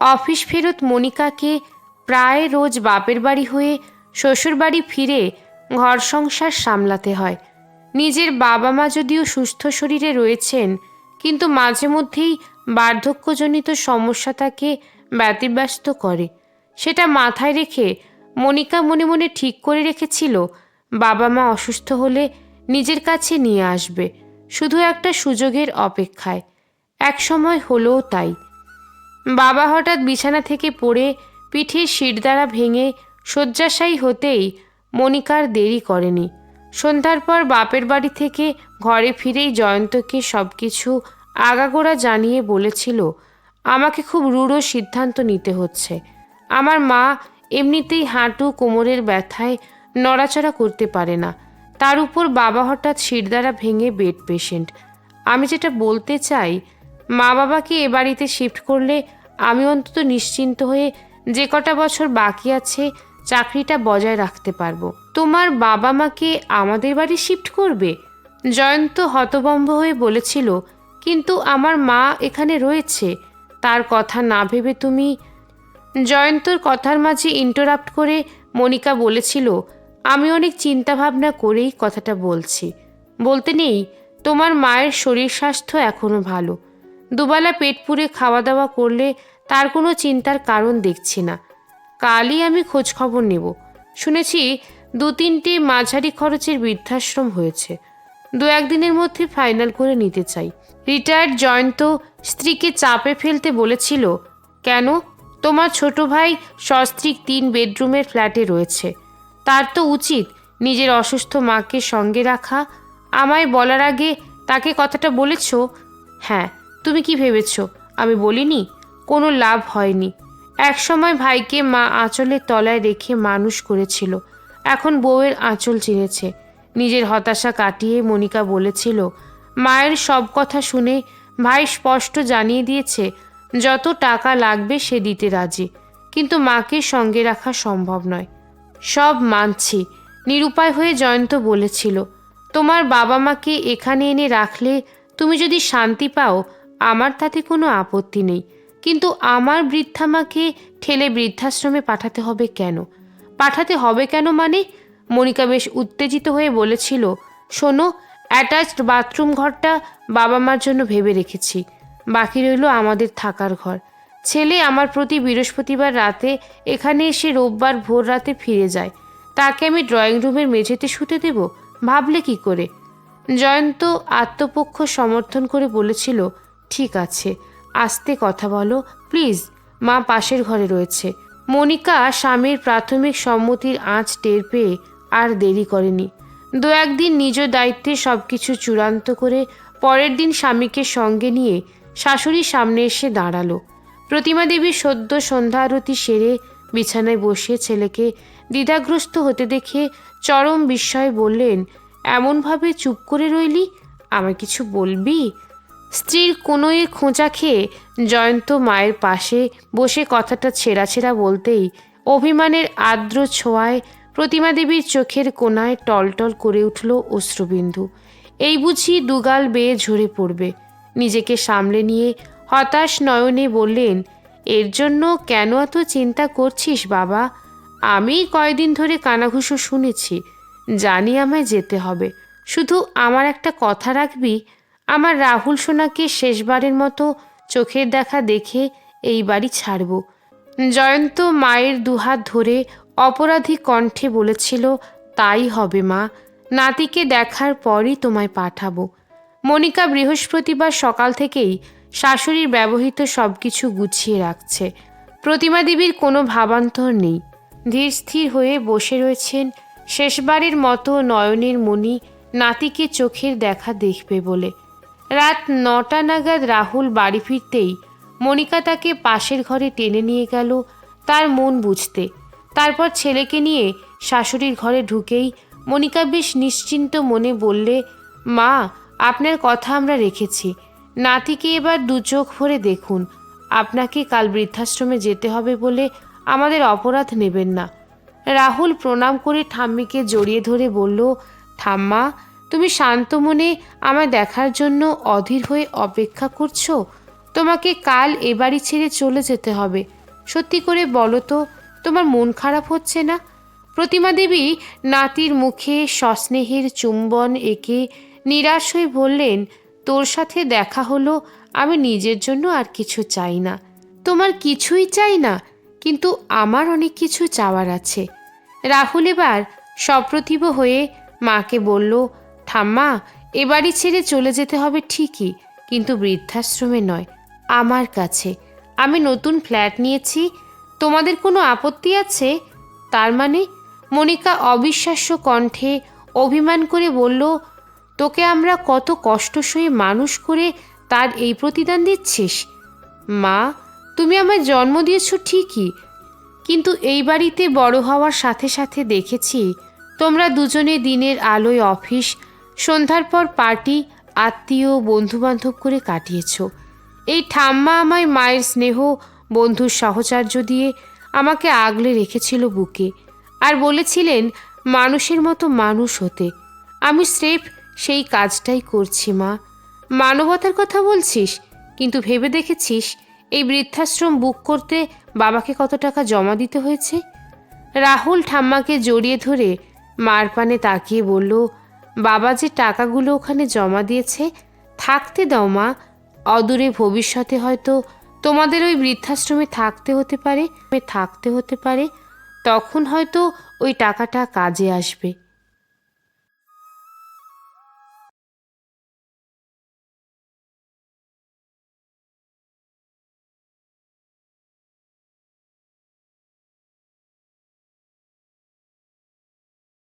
Office ফেরত মনিকাকে প্রায় রোজ বাপের বাড়ি হয়ে শ্বশুরবাড়ি ফিরে ঘর সংসার সামলাতে হয়। নিজের বাবা মা যদিও সুস্থ শরীরে রয়েছেন, কিন্তু মাঝে মধ্যেই বার্ধক্যজনিত সমস্যা তাকে ব্যতিব্যস্ত করে। সেটা মাথায় রেখে মনিকা মনে মনে ঠিক করে রেখেছিল, বাবা মা অসুস্থ হলে নিজের কাছে নিয়ে আসবে, শুধু একটা সুযোগের অপেক্ষায়। এক সময় হলোও তাই। বাবা হঠাৎ বিছানা থেকে পড়ে পিঠের শিরদাঁড়া ভেঙে শয্যাশায়ী হতেই মনিকার দেরি করেনি। সন্ধ্যার পর বাপের বাড়ি থেকে ঘরে ফিরেই জয়ন্তকে সব কিছু আগাগোড়া জানিয়ে বলেছিল, আমাকে খুব রূঢ় সিদ্ধান্ত নিতে হচ্ছে। আমার মা এমনিতেই হাঁটু কোমরের ব্যথায় নড়াচড়া করতে পারে না। তার উপর বাবা হঠাৎ শিরদাঁড়া ভেঙে বেড পেশেন্ট। আমি যেটা বলতে চাই মা বাবাকে এ বাড়িতে শিফট করলে আমি অন্তত নিশ্চিন্ত হয়ে যে কটা বছর বাকি আছে, চাকরিটা বজায় রাখতে পারব। তোমার বাবা মাকে আমাদের বাড়ি শিফট করবে? জয়ন্ত হতবম্ব হয়ে বলেছিল, কিন্তু আমার মা এখানে রয়েছে। তার কথা না ভেবে তুমি জয়ন্তর কথার মাঝে ইন্টারাপ্ট করে মনিকা বলেছিল, আমি অনেক চিন্তা ভাবনা করেই কথাটা বলছি। বলতে নেই, তোমার মায়ের শরীর স্বাস্থ্য এখনও ভালো। দুবেলা পেট পুড়ে খাওয়া দাওয়া করলে তার কোনো চিন্তার কারণ দেখছি না। কালই আমি খোঁজ খবর নেব। শুনেছি দু তিনটে মাঝারি খরচের বৃদ্ধাশ্রম হয়েছে। দু একদিনের মধ্যে ফাইনাল করে নিতে চাই। রিটায়ার্ড জয়ন্ত স্ত্রীকে চাপে ফেলতে বলেছিল, কেন? তোমার ছোট ভাই সস্ত্রীক তিন বেডরুমের ফ্ল্যাটে রয়েছে। তার তো উচিত নিজের অসুস্থ মাকে সঙ্গে রাখা। আমায় বলার আগে তাকে কথাটা বলেছ? হ্যাঁ। তুমি কি ভেবেছ? আমি বলিনি, কোনো লাভ হয়নি। একসময় ভাইকে মা আঁচলের তলায় রেখে মানুষ করেছিল। এখন বউয়ের আঁচল চিনেছে। নিজের হতাশা কাটিয়ে মনিকা বলেছিল, মায়ের সব কথা শুনে ভাই স্পষ্ট জানিয়ে দিয়েছে, যত টাকা লাগবে সে দিতে রাজি। কিন্তু মাকে সঙ্গে রাখা সম্ভব নয়। সব মানছি। নিরুপায় হয়ে জয়ন্ত বলেছিল, তোমার বাবা মাকে এখানে এনে রাখলে তুমি যদি শান্তি পাও আমার তাতে কোনো আপত্তি নেই। কিন্তু আমার বৃদ্ধা মাকে ঠেলে বৃদ্ধাশ্রমে পাঠাতে হবে কেন? পাঠাতে হবে কেন মানে? মনিকা বেশ উত্তেজিত হয়ে বলেছিল, শোনো অ্যাটাচড বাথরুম ঘরটা বাবা মার জন্য ভেবে রেখেছি। বাকি রইল আমাদের থাকার ঘর। ছেলে আমার প্রতি বৃহস্পতিবার রাতে এখানে এসে রোববার ভোর রাতে ফিরে যায়। তাকে আমি ড্রয়িং রুমের মেঝেতে শুতে দেব? ভাবলে কি করে? জয়ন্ত আত্মপক্ষ সমর্থন করে বলেছিল ঠিক আছে, আস্তে কথা বলো, প্লিজ। মা পাশের ঘরে রয়েছে। মনিকা স্বামীর প্রাথমিক সম্মতির আঁচ টের পেয়ে আর দেরি করেনি। দু একদিন নিজ দায়িত্বে সব কিছু চূড়ান্ত করে পরের দিন স্বামীকে সঙ্গে নিয়ে শাশুড়ির সামনে এসে দাঁড়াল। প্রতিমা দেবী সদ্য সন্ধ্যা আরতি সেরে বিছানায় বসে ছেলেকে দ্বিধাগ্রস্ত হতে দেখে চরম বিস্ময়ে বললেন, এমনভাবে চুপ করে রইলি? আমায় কিছু বলবি? স্ত্রীর কোনোয়ে খোঁচা খেয়ে জয়ন্ত মায়ের পাশে বসে কথাটা ছেঁড়া ছেঁড়া বলতেই অভিমানের আর্দ্র ছোঁয়ায় প্রতিমা দেবীর চোখের কোনায় টলটল করে উঠল অশ্রুবিন্দু। এই বুঝি দুগাল বেয়ে ঝরে পড়বে। নিজেকে সামলে নিয়ে হতাশ নয়নে বললেন, এর জন্য কেন এত চিন্তা করছিস বাবা? আমি কয়দিন ধরে কানাঘুষো শুনেছি। জানি আমায় যেতে হবে। শুধু আমার একটা কথা রাখবি আমার রাহুল সোনাকে শেষবারের মতো চোখের দেখা দেখে এই বাড়ি ছাড়ব। জয়ন্ত মায়ের দুহাত ধরে অপরাধী কণ্ঠে বলেছিল, তাই হবে মা, নাতিকে দেখার পরই তোমায় পাঠাবো। মনিকা বৃহস্পতিবার সকাল থেকেই শাশুড়ির ব্যবহৃত সব কিছু গুছিয়ে রাখছে। প্রতিমা দেবীর কোনো ভাবান্তর নেই। ধীর স্থির হয়ে বসে রয়েছেন শেষবারের মতো নয়নের মণি নাতিকে চোখের দেখা দেখবে বলে। রাত নটা নাগাদ রাহুল বাড়ি ফিরতেই মনিকা তাকে পাশের ঘরে টেনে নিয়ে গেল তার মন বুঝতে। তারপর ছেলেকে নিয়ে শাশুড়ির ঘরে ঢুকেই মনিকা বেশ নিশ্চিন্ত মনে বললে, মা, আপনার কথা আমরা রেখেছি। নাতিকে এবার দু চোখ ভরে দেখুন। আপনাকে কাল বৃদ্ধাশ্রমে যেতে হবে বলে আমাদের অপরাধ নেবেন না। রাহুল প্রণাম করে ঠাম্মিকে জড়িয়ে ধরে বলল, ঠাম্মা তুমি শান্ত মনে আমায় দেখার জন্য অধীর হয়ে অপেক্ষা করছ? তোমাকে কাল এ বাড়ি ছেড়ে চলে যেতে হবে। সত্যি করে বলো তো, তোমার মন খারাপ হচ্ছে না? প্রতিমা দেবী নাতির মুখে সস্নেহের চুম্বন এঁকে নিরাশ হয়ে বললেন, তোর সাথে দেখা হলো, আমি নিজের জন্য আর কিছু চাই না। তোমার কিছুই চাই না, কিন্তু আমার অনেক কিছু চাওয়ার আছে। রাহুল এবার সপ্রতিভ হয়ে মাকে বলল ঠাম্মা এ বাড়ি ছেড়ে চলে যেতে হবে ঠিকই, কিন্তু বৃদ্ধাশ্রমে নয়, আমার কাছে। আমি নতুন ফ্ল্যাট নিয়েছি, তোমাদের কোনো আপত্তি আছে? তার মানে মনিকা অবিশ্বাস্য কণ্ঠে অভিমান করে বলল, তোকে আমরা কত কষ্ট সয়ে মানুষ করে তার এই প্রতিদান দিচ্ছিস? মা, তুমি আমায় জন্ম দিয়েছ ঠিকই, কিন্তু এই বাড়িতে বড় হওয়ার সাথে সাথে দেখেছি, তোমরা দুজনে দিনের আলোয় অফিস সন্ধ্যার পর পার্টি আত্মীয় বন্ধুবান্ধব করে কাটিয়েছ। এই ঠাম্মা আমায় মায়ের স্নেহ, বন্ধুর সাহচর্য দিয়ে আমাকে আগলে রেখেছিল বুকে আর বলেছিলেন, মানুষের মতো মানুষ হতে। আমি স্রেফ সেই কাজটাই করছি, মা। মানবতার কথা বলছিস, কিন্তু ভেবে দেখেছিস, এই বৃদ্ধাশ্রম বুক করতে বাবাকে কত টাকা জমা দিতে হয়েছে? রাহুল ঠাম্মাকে জড়িয়ে ধরে মার পানে তাকিয়ে বলল বাবা যে টাকাগুলো ওখানে জমা দিয়েছে, থাকতে দাও মা। অদূরে ভবিষ্যতে হয়তো তোমাদের ওই বৃদ্ধাশ্রমে থাকতে হতে পারে, থাকতে হতে পারে। তখন হয়তো ওই টাকাটা কাজে আসবে।